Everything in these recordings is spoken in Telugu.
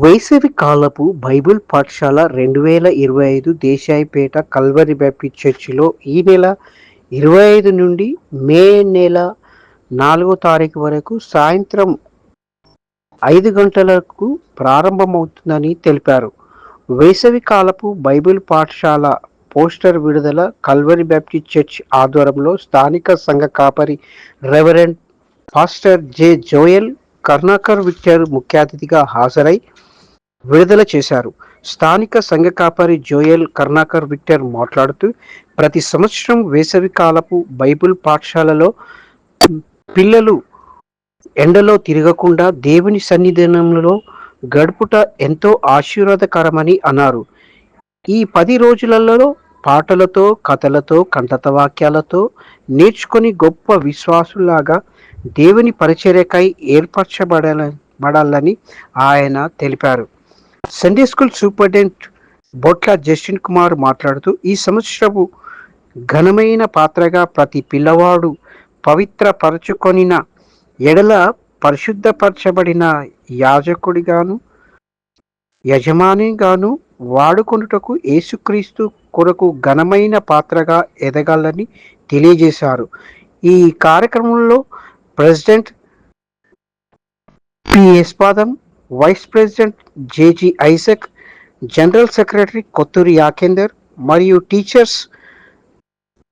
వేసవి కాలపు బైబిల్ పాఠశాల రెండు వేల ఇరవై ఐదు దేశాయిపేట కల్వరి బ్యాప్టిస్ట్ చర్చిలో ఈ నెల ఇరవై ఐదు నుండి మే నెల నాలుగో తారీఖు వరకు సాయంత్రం ఐదు గంటలకు ప్రారంభమవుతుందని తెలిపారు. వేసవి కాలపు బైబిల్ పాఠశాల పోస్టర్ విడుదల కల్వరి బ్యాప్టిస్ట్ చర్చ్ ఆధ్వర్యంలో స్థానిక సంఘ కాపరి reverend pastor J Joel Karnakar Victor ముఖ్య అతిథిగా హాజరై విడుదల చేశారు. స్థానిక సంఘ కాపరి జోయల్ కర్ణాకర్ విక్టర్ మాట్లాడుతూ ప్రతి సంవత్సరం వేసవి కాలపు బైబిల్ పాఠశాలలో పిల్లలు ఎండలో తిరగకుండా దేవుని సన్నిధానంలో గడుపుట ఎంతో ఆశీర్వాదకరమని అన్నారు. ఈ పది రోజులలో పాటలతో కథలతో కంటత వాక్యాలతో నేర్చుకొని గొప్ప విశ్వాసులాగా దేవుని పరిచర్యకై ఏర్పరచబడాలని ఆయన తెలిపారు. Sunday school superintendent Botla Justin Kumar మాట్లాడుతూ ఈ సంవత్సరపు ఘనమైన పాత్రగా ప్రతి పిల్లవాడు పవిత్రపరచుకొనిన ఎడల పరిశుద్ధపరచబడిన యాజకుడిగాను యజమానిగాను వాడుకొనుటకు యేసుక్రీస్తు కొరకు ఘనమైన పాత్రగా ఎదగాలని తెలియజేశారు. ఈ కార్యక్రమంలో president PS Padam vice president JG Isaac general secretary Kothuri Yakender మరియు టీచర్స్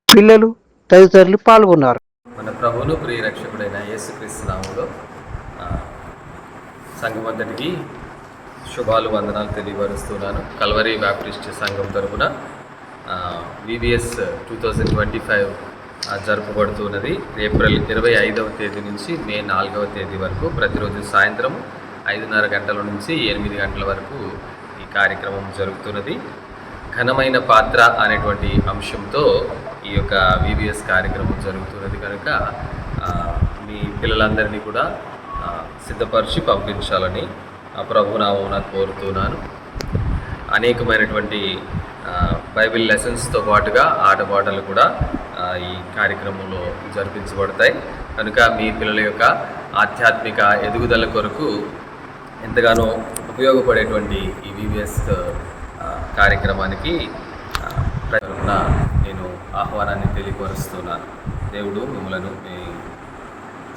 పిల్లలు తదితరులు పాల్గొన్నారు. మన ప్రభువును ప్రియరక్షకుడైన యేసుక్రీస్తునాములో సంఘమంతటికి శుభాలు వందనాలు తెలియపరుస్తున్నాను. కల్వరి బ్యాప్టిస్ట్ సంఘం తరఫున VVS two thousand twenty five జరుపబడుతున్నది. April ఇరవై ఐదవ తేదీ నుంచి మే నాలుగవ తేదీ వరకు ప్రతిరోజు సాయంత్రం ఐదున్నర గంటల నుంచి ఎనిమిది గంటల వరకు ఈ కార్యక్రమం జరుగుతున్నది. ఘనమైన పాత్ర అనేటువంటి అంశంతో ఈ యొక్క వివిఎస్ కార్యక్రమం జరుగుతున్నది కనుక మీ పిల్లలందరినీ కూడా సిద్ధపరిచి పంపించాలని ఆ ప్రభునామమున కోరుతున్నాను. అనేకమైనటువంటి బైబిల్ లెసన్స్తో పాటుగా ఆటపాటలు కూడా ఈ కార్యక్రమంలో జరిపించబడతాయి. కనుక మీ పిల్లల యొక్క ఆధ్యాత్మిక ఎదుగుదల కొరకు ఎంతగానో ఉపయోగపడేటువంటి ఈ వివిఎస్ కార్యక్రమానికి నేను ఆహ్వానాన్ని తెలియపరుస్తున్నాను. దేవుడు మిమ్మలను మీ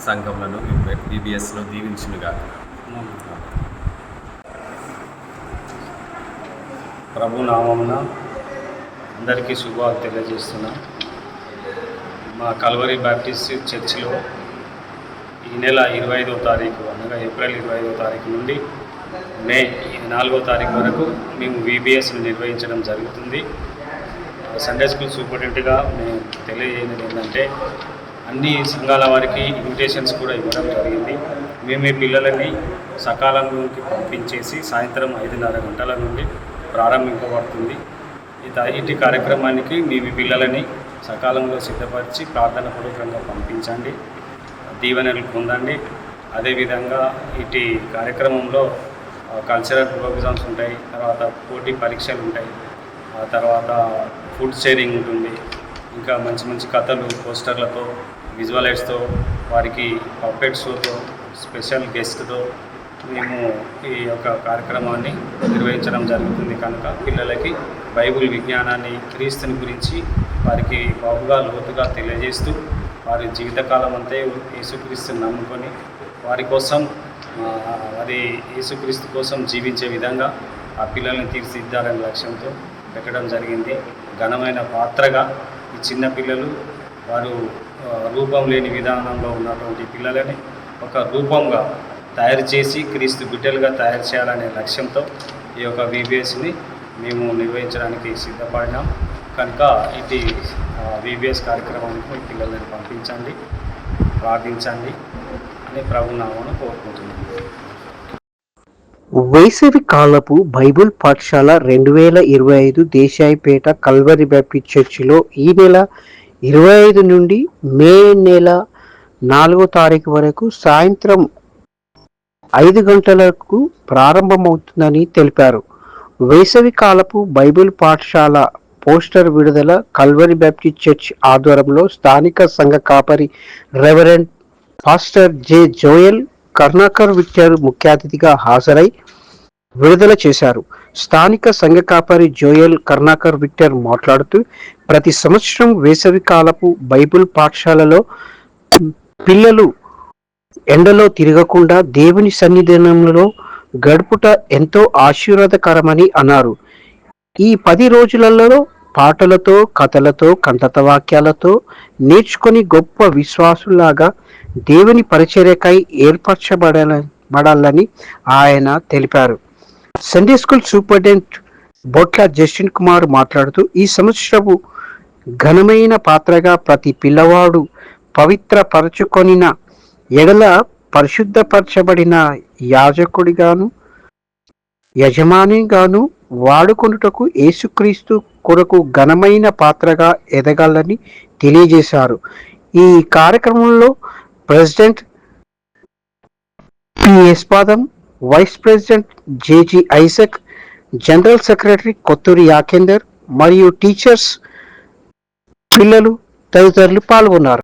సంఘములను బీబీఎస్ను దీవించునుగా ప్రభు నామమున అందరికీ శుభాలు తెలియజేస్తున్నా. మా కల్వరి బ్యాప్టిస్ట్ చర్చిలో ఈ నెల ఇరవై ఐదో తారీఖు అనగా ఏప్రిల్ ఇరవై ఐదో తారీఖు నుండి మే నాలుగో తారీఖు వరకు మేము విబిఎస్ను నిర్వహించడం జరుగుతుంది. సండే స్కూల్ సూపరింటెండెంట్గా మేము తెలియజేయడం ఏంటంటే అన్ని సంఘాల వారికి ఇన్విటేషన్స్ కూడా ఇవ్వడం జరిగింది. మేము మీ పిల్లలని సకాలంలోకి పంపించేసి సాయంత్రం ఐదున్నర గంటల నుండి ప్రారంభింపబడుతుంది. ఇటు కార్యక్రమానికి మీ మీ పిల్లలని సకాలంలో సిద్ధపరిచి ప్రార్థన పూర్వకంగా పంపించండి. దీవెనలు పొందండి. అదేవిధంగా ఇటు కార్యక్రమంలో కల్చరల్ ప్రోగ్రామ్స్ ఉంటాయి తర్వాత పోటీ పరీక్షలు ఉంటాయి ఆ తర్వాత ఫుడ్ షేరింగ్ ఉంటుంది ఇంకా మంచి మంచి కథలు పోస్టర్లతో విజువలైట్స్తో వారికి పప్పెట్ షోతో స్పెషల్ గెస్ట్తో మేము ఈ యొక్క కార్యక్రమాన్ని నిర్వహించడం జరుగుతుంది కనుక పిల్లలకి బైబిల్ విజ్ఞానాన్ని క్రీస్తుని గురించి వారికి బాబుగా లోతుగా తెలియజేస్తూ వారి జీవితకాలం అంతే యేసుక్రీస్తుని నమ్ముకొని వారి కోసం వారి యేసుక్రీస్తు కోసం జీవించే విధంగా ఆ పిల్లల్ని తీర్చిదిద్దాలనే లక్ష్యంతో పెట్టడం జరిగింది. ఘనమైన పాత్రగా ఈ చిన్న పిల్లలు వారు రూపం లేని విధానంలో ఉన్నటువంటి పిల్లలని ఒక రూపంగా తయారు చేసి క్రీస్తు బిడ్డలుగా తయారు చేయాలనే లక్ష్యంతో ఈ యొక్క విబిఎస్ని మేము నిర్వహించడానికి సిద్ధపడినాం. కనుక ఇది విబిఎస్ కార్యక్రమానికి మీ పిల్లలని పంపించండి ప్రార్థించండి అని ప్రభునామను కోరుకుంటున్నాను వేసవి కాలపు బైబుల్ పాఠశాల రెండు వేల ఇరవై ఐదు దేశాయిపేట కల్వరి బ్యాప్టిస్ట్ చర్చిలో ఈ నెల ఇరవై ఐదు నుండి మే నెల నాలుగో తారీఖు వరకు సాయంత్రం ఐదు గంటలకు ప్రారంభమవుతుందని తెలిపారు. వేసవి కాలపు బైబిల్ పాఠశాల పోస్టర్ విడుదల కల్వరి బ్యాప్టిస్ట్ చర్చ్ ఆధ్వర్యంలో స్థానిక సంఘ కాపరి reverend pastor J Joel Karnakar Victor ముఖ్య అతిథిగా హాజరై విడుదల చేశారు. స్థానిక సంఘ కాపరి జోయల్ కర్ణాకర్ విక్టర్ మాట్లాడుతూ ప్రతి సంవత్సరం వేసవి కాలపు బైబిల్ పాఠశాలలో పిల్లలు ఎండలో తిరగకుండా దేవుని సన్నిధానంలో గడుపుట ఎంతో ఆశీర్వాదకరమని అన్నారు. ఈ పది రోజులలో పాటలతో కథలతో కంటత వాక్యాలతో నేర్చుకొని గొప్ప విశ్వాసులాగా దేవుని పరిచర్యకై ఏర్పరచబడబడాలని ఆయన తెలిపారు. Sunday school superintendent Botla Justin Kumar మాట్లాడుతూ ఈ సంవత్సరపు ఘనమైన పాత్రగా ప్రతి పిల్లవాడు పవిత్రపరచుకొనిన ఎడల పరిశుద్ధపరచబడిన యాజకుడిగాను యజమానిగాను వాడుకొనుటకు యేసుక్రీస్తు కొరకు ఘనమైన పాత్రగా ఎదగాలని తెలియజేశారు. ఈ కార్యక్రమంలో president PS Padam vice president JG Isaac general secretary Kothuri Yakender మరియు టీచర్స్ పిల్లలు తదితరులు పాల్గొన్నారు.